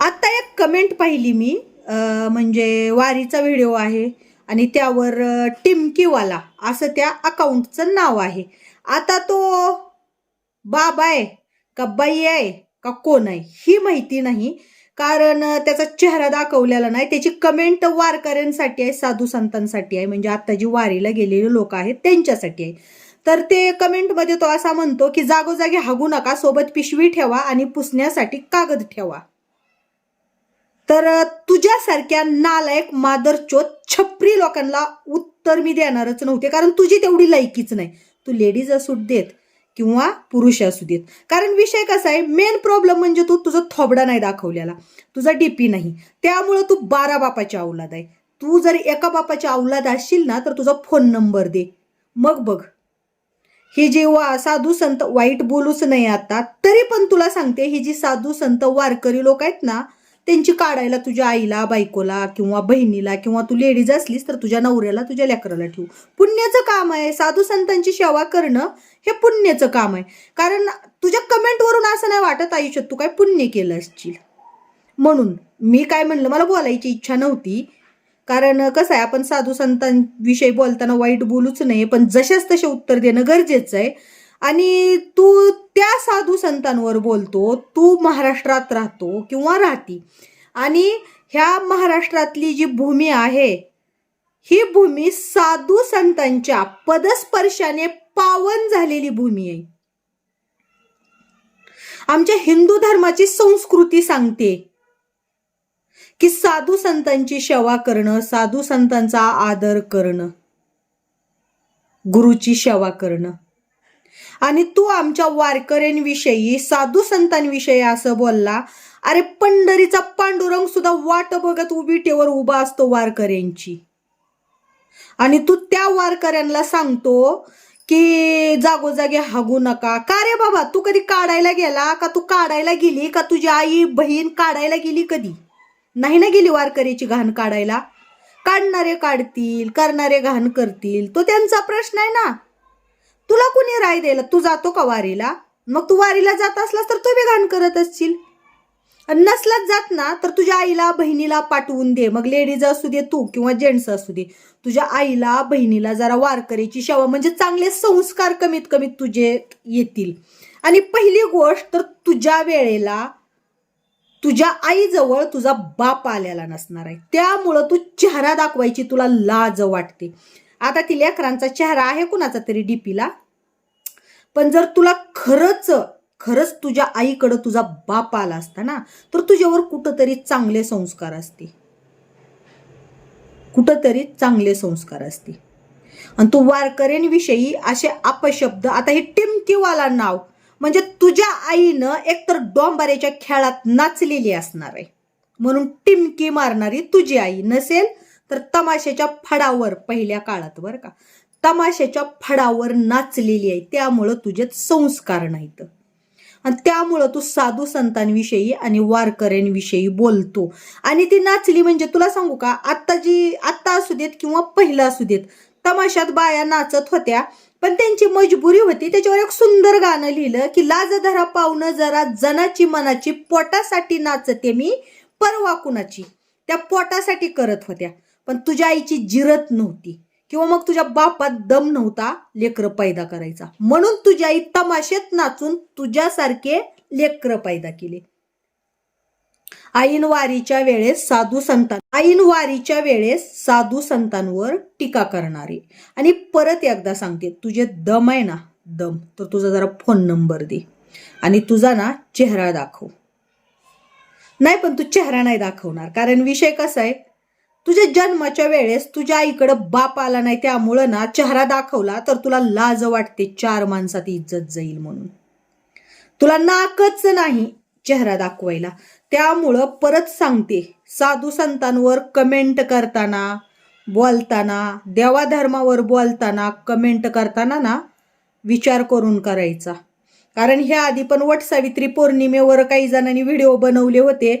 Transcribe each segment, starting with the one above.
आत्ता एक कमेंट पाहिली मी म्हणजे वारीचा व्हिडिओ आहे आणि त्यावर टिमकीवाला असं त्या अकाउंटचं नाव आहे. आता तो बाबा आहे का बाई आहे का कोण आहे ही माहिती नाही कारण त्याचा चेहरा दाखवलेला नाही. त्याची कमेंट वारकऱ्यांसाठी आहे साधू संतांसाठी आहे म्हणजे आत्ता जी वारीला गेलेले लोक आहेत त्यांच्यासाठी आहे. तर ते कमेंटमध्ये तो असा म्हणतो की जागोजागी हागू नका सोबत पिशवी ठेवा आणि पुसण्यासाठी कागद ठेवा. तर तुझ्यासारख्या नालायक मादरचोत छपरी लोकांना उत्तर मी देणारच नव्हते कारण तुझी तेवढी लायकीच नाही. तू लेडीज असू देत किंवा पुरुष असू देत. कारण विषय कसा आहे मेन प्रॉब्लेम म्हणजे तू तुझा थोबडा नाही दाखवलेला. तुझा डीपी नाही. त्यामुळं तू बारा बापाच्या औलाद आहे. तू जर एका बापाच्या औलाद असशील ना तर तुझा फोन नंबर दे. मग बघ. ही जी वा साधू संत वाईट बोलूच नाही आता तरी पण तुला सांगते ही जी साधू संत वारकरी लोक आहेत ना त्यांची काढायला तुझ्या आईला बायकोला किंवा बहिणीला किंवा तू लेडीज असलीस तर तुझ्या नवऱ्याला तुझ्या लेकराला ठेवू. पुण्याचं काम आहे. साधू संतांची सेवा करणं हे पुण्याचं काम आहे. कारण तुझ्या कमेंटवरून असं नाही वाटत आयुष्यात तू काय पुण्य केलं असशील. म्हणून मी काय म्हणलं मला बोलायची इच्छा नव्हती. कारण कसं आहे आपण साधू संतांविषयी बोलताना वाईट बोलूच नाही पण जशाच तसे उत्तर देणं गरजेचं आहे. आणि तू त्या साधू संतांवर बोलतो तू महाराष्ट्रात राहतो किंवा राहती. आणि ह्या महाराष्ट्रातली जी भूमी आहे ही भूमी साधू संतांच्या पदस्पर्शाने पावन झालेली भूमी आहे. आमच्या हिंदू धर्माची संस्कृती सांगते की साधू संतांची सेवा करणं साधू संतांचा आदर करणं गुरुची सेवा करणं. आणि तू आमच्या वारकऱ्यांविषयी साधू संतांविषयी असं बोलला अरे पंढरीचा पांडुरंग सुद्धा वाट बघत उभीटेवर उभा असतो वारकऱ्यांची. आणि तू त्या वारकऱ्यांना सांगतो की जागोजागी हागू नका. का रे बाबा तू कधी काढायला गेला? का तू काढायला गेली? का तुझी आई बहीण काढायला गेली कधी? नाही ना गेली वारकरीची घाण काढायला? काढणारे काढतील करणारे घाण करतील. तो त्यांचा प्रश्न आहे ना. तुला कुणी राय द्यायला? तू जातो का वारीला? मग तू वारीला जात असलास तर तू बी घाण करत असशील. आणि नसलाच जात ना तर तुझ्या आईला बहिणीला पाठवून दे. मग लेडीज असू दे तू किंवा जेंट्स असू दे. तुझ्या आईला बहिणीला जरा वारकरीची शेवा म्हणजे चांगले संस्कार कमीत कमीत तुझे येतील. आणि पहिली गोष्ट तर तुझ्या वेळेला तुझ्या आईजवळ तुझा बाप आलेला नसणार आहे. त्यामुळं तू चेहरा दाखवायची तुला लाज वाटते. आता ती लेकरांचा चेहरा आहे कुणाचा तरी डीपीला. पण जर तुला खरंच खरंच तुझ्या आईकडं तुझा बाप आला असता ना तर तुझ्यावर कुठंतरी चांगले संस्कार असते कुठंतरी चांगले संस्कार असते आणि तू वारकऱ्यांविषयी असे अपशब्द आता हे टिमकीवाला नाव म्हणजे तुझ्या आईनं एकतर डोंबाऱ्याच्या खेळात नाचलेली असणार आहे. म्हणून टिमकी मारणारी तुझी आई नसेल तर तमाशाच्या फडावर पहिल्या काळात बरं का तमाशाच्या फडावर नाचलेली आहे. त्यामुळं तुझ्यात संस्कार नाहीत. आणि त्यामुळं तू साधू संतांविषयी आणि वारकऱ्यांविषयी बोलतो. आणि ती नाचली म्हणजे तुला सांगू का आत्ता जी आत्ता असू देत किंवा पहिलं असू देत तमाशात बाया नाचत होत्या पण त्यांची मजबुरी होती. त्याच्यावर एक सुंदर गाणं लिहिलं की लाज धरा पाहुणं जरा जनाची मनाची पोटासाठी नाचते मी परवा कुणाची. त्या पोटासाठी करत होत्या. पण तुझ्या आईची जिरत नव्हती. किंवा मग तुझ्या बापात दम नव्हता लेकरं पैदा करायचा. म्हणून तुझी आई तमाशेत नाचून तुझ्यासारखे लेकरं पैदा केले. आईन वारीच्या वेळेस साधू संतां आईन वारीच्या वेळेस साधू संतांवर टीका करणारे. आणि परत एकदा सांगते तुझे दम आहे ना दम. तर तुझा जरा फोन नंबर दे. आणि तुझा ना चेहरा दाखव. नाही पण तू चेहरा नाही दाखवणार. कारण विषय कसा आहे तुझ्या जन्माच्या वेळेस तुझ्या आईकडं बाप आला नाही त्यामुळं ना चेहरा दाखवला तर तुला लाज वाटते चार माणसात इज्जत जाईल म्हणून. तुला नाकच नाही चेहरा दाखवायला. त्यामुळं परत सांगते साधू संतांवर कमेंट करताना बोलताना देवाधर्मावर बोलताना कमेंट करताना ना विचार करून करायचा. कारण ह्या आधी पण वट सावित्री पौर्णिमेवर काही जणांनी व्हिडिओ बनवले होते.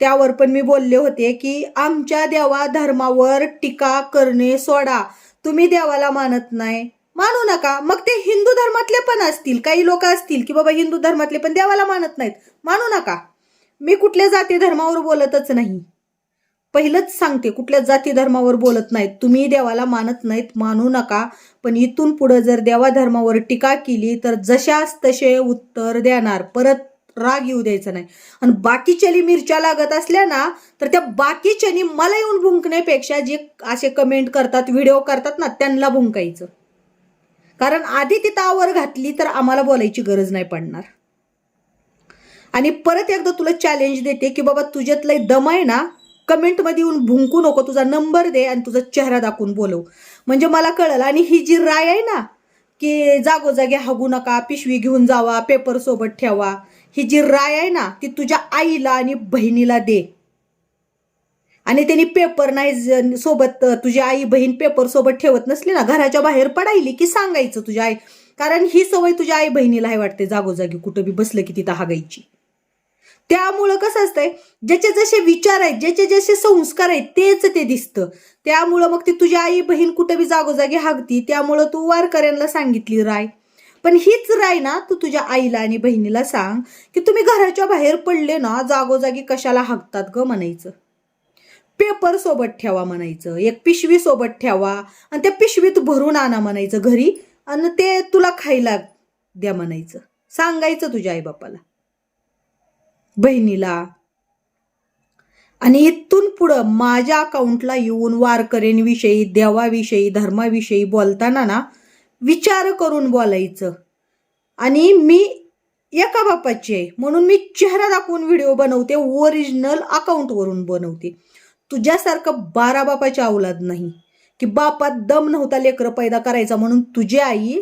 त्यावर पण मी बोलले होते की आमच्या देवा धर्मावर टीका करणे सोडा. तुम्ही देवाला मानत नाही. मानू नका. मग ते हिंदू धर्मातले पण असतील काही लोक असतील की बाबा हिंदू धर्मातले पण देवाला मानत नाहीत. मानू नका. मी कुठल्या जाती धर्मावर बोलतच नाही. पहिलंच सांगते कुठल्या जाती धर्मावर बोलत नाहीत. तुम्ही देवाला मानत नाहीत मानू नका. पण इथून पुढं जर देवा धर्मावर टीका केली तर जशाच तसे उत्तर देणार. परत राग येऊ द्यायचा नाही. आणि बाकीच्यानी मिरच्या लागत असल्या ना तर त्या बाकीच्यानी मला येऊन भुंकण्यापेक्षा जे असे कमेंट करतात व्हिडिओ करतात ना त्यांना भुंकायचं. कारण आधी ती तावर घातली तर आम्हाला बोलायची गरज नाही पडणार. आणि परत एकदा तुला चॅलेंज देते की बाबा तुझ्यातलं दम आहे ना कमेंटमध्ये येऊन भुंकू नको तुझा नंबर दे आणि तुझा चेहरा दाखवून बोलव. म्हणजे मला कळलं आणि ही जी राय आहे ना की जागोजागी हागू नका पिशवी घेऊन जावा पेपर सोबत ठेवा ही जी राय आहे ना ती तुझ्या आईला आणि बहिणीला दे. आणि त्यांनी पेपर नाही सोबत तुझी आई बहीण पेपर सोबत ठेवत नसली ना घराच्या बाहेर पडायली की सांगायचं तुझ्या आई. कारण ही सवय तुझ्या आई बहिणीला आहे वाटते जागोजागी कुठं बी बसलं की तिथं हागायची. त्यामुळं कसं असतंय ज्याचे जसे विचार आहेत ज्याचे जसे संस्कार आहेत तेच ते दिसतं. त्यामुळं मग ती तुझी आई बहीण कुठं बी जागोजागी हागती त्यामुळं तू वारकऱ्यांना सांगितली राय. पण हीच राय ना तू तुझ्या आईला आणि बहिणीला सांग की तुम्ही घराच्या बाहेर पडले ना जागोजागी कशाला हागतात ग म्हणायचं? पेपर सोबत ठेवा म्हणायचं एक पिशवी सोबत ठेवा आणि त्या पिशवीत भरून आणा म्हणायचं घरी आणि ते तुला खायला द्या म्हणायचं. सांगायचं तुझ्या आईबापाला. बहिणीला. आणि इथून पुढं माझ्या अकाउंटला येऊन वारकऱ्यांविषयी देवाविषयी धर्माविषयी बोलताना ना विचार करून बोलायचं. आणि मी एका बापाची आहे म्हणून मी चेहरा दाखवून व्हिडिओ बनवते ओरिजिनल अकाउंटवरून बनवते. तुझ्यासारखं बारा बापाची अवलाद नाही की बापात दम नव्हता लेकरं पैदा करायचा म्हणून तुझी आई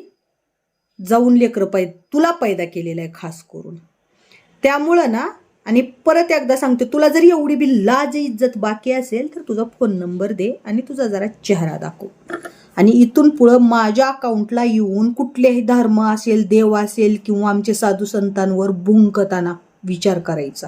जाऊन लेकरं पै तुला पैदा केलेलं आहे खास करून. त्यामुळं ना आणि परत एकदा सांगते तुला जर एवढी बी लाज इज्जत बाकी असेल तर तुझा फोन नंबर दे आणि तुझा जरा चेहरा दाखव. आणि इथून पुढं माझ्या अकाउंटला येऊन कुठलेही धर्म असेल देव असेल किंवा आमचे साधू संतांवर भुंकताना विचार करायचा.